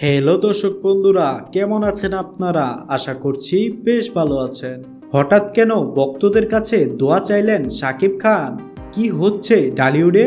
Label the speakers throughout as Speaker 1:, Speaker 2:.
Speaker 1: Hello দর্শক বন্ধুরা, কেমন আছেন আপনারা? আশা করছি বেশ ভালো আছেন। হঠাৎ কেন ভক্তদের কাছে দোয়া চাইলেন শাকিব খান? কি হচ্ছে ডালিউডে?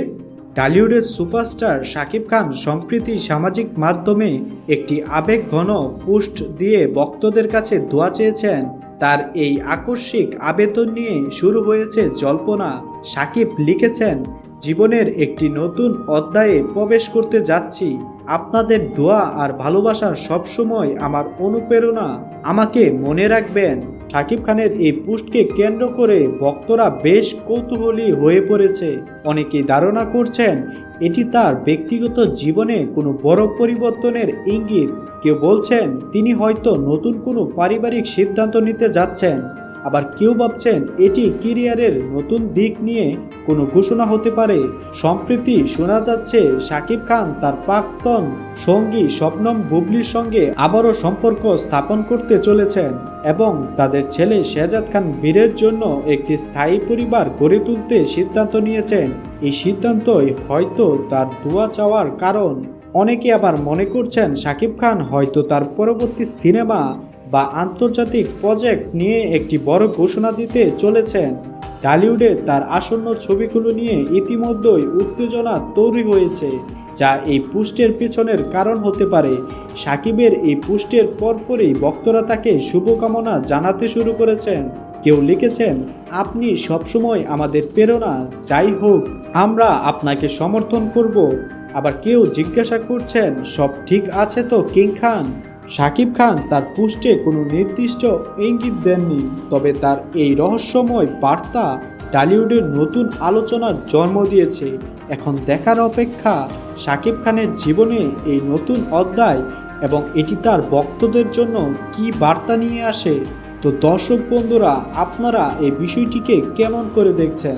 Speaker 1: ডালিউডের সুপারস্টার সাকিব খান সম্প্রতি সামাজিক মাধ্যমে একটি আবেগ ঘন পোস্ট দিয়ে ভক্তদের কাছে দোয়া চেয়েছেন। তার এই আকস্মিক আবেদন নিয়ে শুরু হয়েছে জল্পনা। সাকিব লিখেছেন জীবনের একটি নতুন অধ্যায়ে প্রবেশ করতে যাচ্ছি। আপনাদের দোয়া আর ভালোবাসা সবসময় আমার অনুপ্রেরণা। আমাকে মনে রাখবেন শাকিব খানের এই পোস্টকে কেন্দ্র করে ভক্তরা বেশ কৌতূহলী হয়ে পড়েছে। অনেকেই ধারণা করছেন, এটি তার ব্যক্তিগত জীবনে কোনো বড় পরিবর্তনের ইঙ্গিত। কেউ বলছেন, তিনি হয়তো নতুন কোনো পারিবারিক সিদ্ধান্ত নিতে যাচ্ছেন। আবার কেউ ভাবছেন এটি কেরিয়ারের নতুন দিক নিয়ে কোনো ঘোষণা হতে পারে। সম্প্রতি শোনা যাচ্ছে শাকিব খান তার প্রাক্তন সঙ্গী স্বপ্নম বুবলির সঙ্গে আবারও সম্পর্ক স্থাপন করতে চলেছেন এবং তাদের ছেলে শেহজাদ খান বীরের জন্য একটি স্থায়ী পরিবার গড়ে তুলতে সিদ্ধান্ত নিয়েছেন। এই সিদ্ধান্তই হয়তো তার দোয়া চাওয়ার কারণ। অনেকে আবার মনে করছেন শাকিব খান হয়তো তার পরবর্তী সিনেমা বা আন্তর্জাতিক প্রজেক্ট নিয়ে একটি বড় ঘোষণা দিতে চলেছেন। টলিউডে তার আসন্ন ছবিগুলো নিয়ে ইতিমধ্যেই উত্তেজনা তৈরি হয়েছে, যা এই পুষ্টের পেছনের কারণ হতে পারে। সাকিবের এই পুষ্টের পরপরই ভক্তরা তাকে শুভকামনা জানাতে শুরু করেছেন। কেউ লিখেছেন, আপনি সবসময় আমাদের প্রেরণা, যাই হোক, আমরা আপনাকে সমর্থন করব। আবার কেউ জিজ্ঞাসা করছেন, সব ঠিক আছে তো কিং খান? শাকিব খান তার পুষ্টে কোনো নির্দিষ্ট ইঙ্গিত দেননি, তবে তার এই রহস্যময় বার্তা টলিউডের নতুন আলোচনার জন্ম দিয়েছে। এখন দেখার অপেক্ষা শাকিব খানের জীবনে এই নতুন অধ্যায় এবং এটি তার ভক্তদের জন্য কি বার্তা নিয়ে আসে। তো দর্শক বন্ধুরা, আপনারা এই বিষয়টিকে কেমন করে দেখছেন?